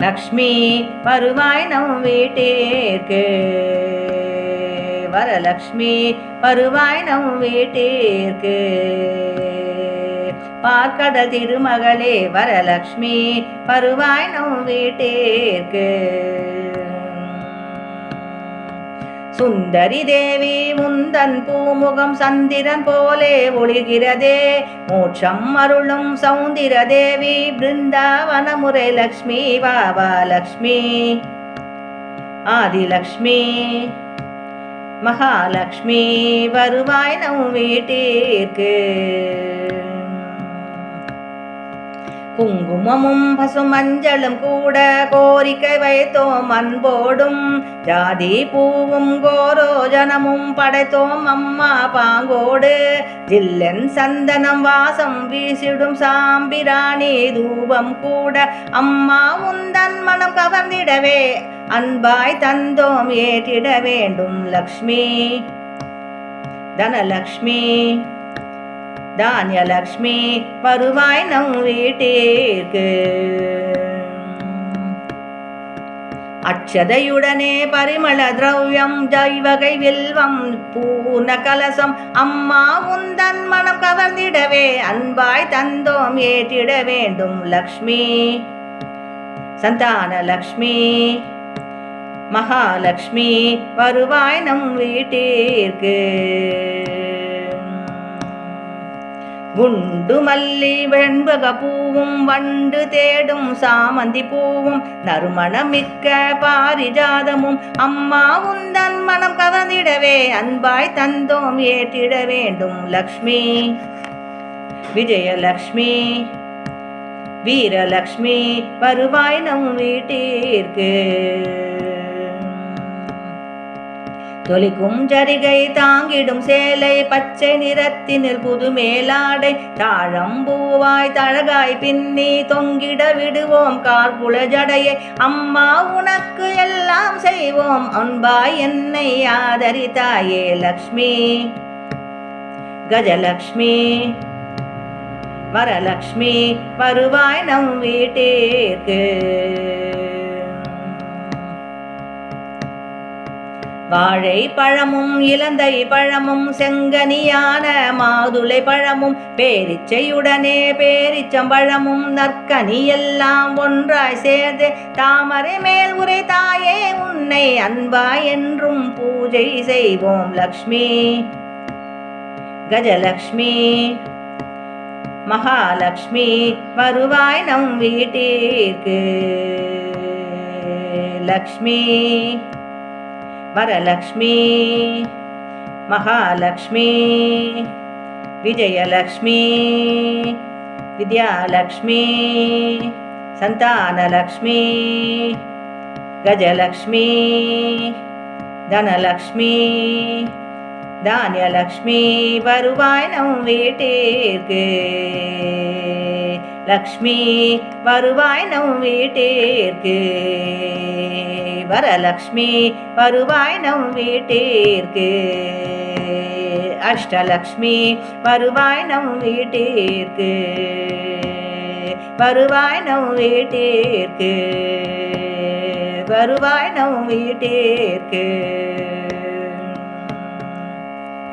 லக்ஷ்மி வருவாய் நம் வீட்டிற்கு. வரலக்ஷ்மி வருவாய் நம் வீட்டிற்கு. பார்க்கடல் திருமகளே வரலக்ஷ்மி வருவாய் நம் வீட்டிற்கு. சுந்தரி தேவி முந்தன் பூமுகம் சந்திரன் போலே ஒளிகிறதே. மோட்சம் அருளும் சௌந்திர தேவி பிருந்தாவனமுறை லக்ஷ்மி பாபா லக்ஷ்மி. ஆதிலக்ஷ்மி மகாலக்ஷ்மி வருவாய் நம் வீட்டிற்கு. குங்குமமும் பசுமஞ்சளும் கூட கோரிக்கை வைத்தோம் அன்போடும். ஜாதி பூவும் கோரோஜனமும் படைத்தோம் அம்மா பாங்கோடு. ஜில்லன் சந்தனம் வாசம் வீசிடும் சாம்பிராணி தூபம் கூட அம்மா உந்தன் மனம் கவர்ந்திடவே. அன்பாய் தந்தோம் ஏற்றிட வேண்டும் லக்ஷ்மி. தனலக்ஷ்மி. தானியலக்ஷ்மி வருவாய் நம் வீட்டிற்கு. அட்சதையுடனே பரிமள திரவியம் ஜைவகை வில்வம் பூர்ண கலசம் அம்மா உந்தன் மனம் கவர்ந்திடவே அன்பாய் தந்தோம் ஏற்றிட வேண்டும் லக்ஷ்மி. சந்தான லக்ஷ்மி மகாலக்ஷ்மி வருவாய் நம் வீட்டிற்கு. குண்டு மல்லி வெண்பக பூவும் வண்டு தேடும் சாமந்தி பூவும் நறுமணமிக்க பாரிஜாதமும் அம்மா உந்தன் மனம் கவர்ந்திடவே அன்பாய் தந்தோம் ஏற்றிட வேண்டும் லக்ஷ்மி. விஜயலக்ஷ்மி வீரலக்ஷ்மி வருவாய் நம் வீட்டிற்கு. ஜொலிக்கும் ஜரிகை தாங்கிடும் சேலை பச்சை நிறத்தினில் புது மேலாடை தாழம்பூவாய் தழகாய் பின்னி தொங்கிட விடுவோம். கார்குல ஜடையை அம்மா உனக்கு எல்லாம் செய்வோம். அன்பாய் என்னை ஆதரித்தாயே லக்ஷ்மி. கஜலக்ஷ்மி. வரலக்ஷ்மி வருவாய் நம் வீட்டிற்கு. வாழை பழமும் இலந்தை பழமும் செங்கனியான மாதுளை பழமும் பேரிச்சையுடனே பேரிச்சம்பழமும் நற்கனி எல்லாம் ஒன்றாய் சேர்ந்து தாமரை மேல் உரை தாயே உன்னை அன்பா என்றும் பூஜை செய்வோம் லக்ஷ்மி. கஜலக்ஷ்மி. மகாலக்ஷ்மி வருவாய் நம் வீட்டிற்கு. லக்ஷ்மி. வரலக்ஷ்மி மகாலக்ஷ்மி விஜயலக்ஷ்மி வித்யாலக்ஷ்மி சந்தானலக்ஷ்மி கஜலக்ஷ்மி தனலக்ஷ்மி தானியலக்ஷ்மி வருவாய் நம் வீட்டிற்கு. லக்ஷ்மி வருவாய் நம் வீட்டிற்கு. வரலக்ஷ்மி வருவாய் நம் வீட்டிற்கு. அஷ்டலக்ஷ்மி வருவாய் நம் வீட்டிற்கு. வருவாய் நம் வீட்டிற்கு. வருவாய் நம் வீட்டிற்கு.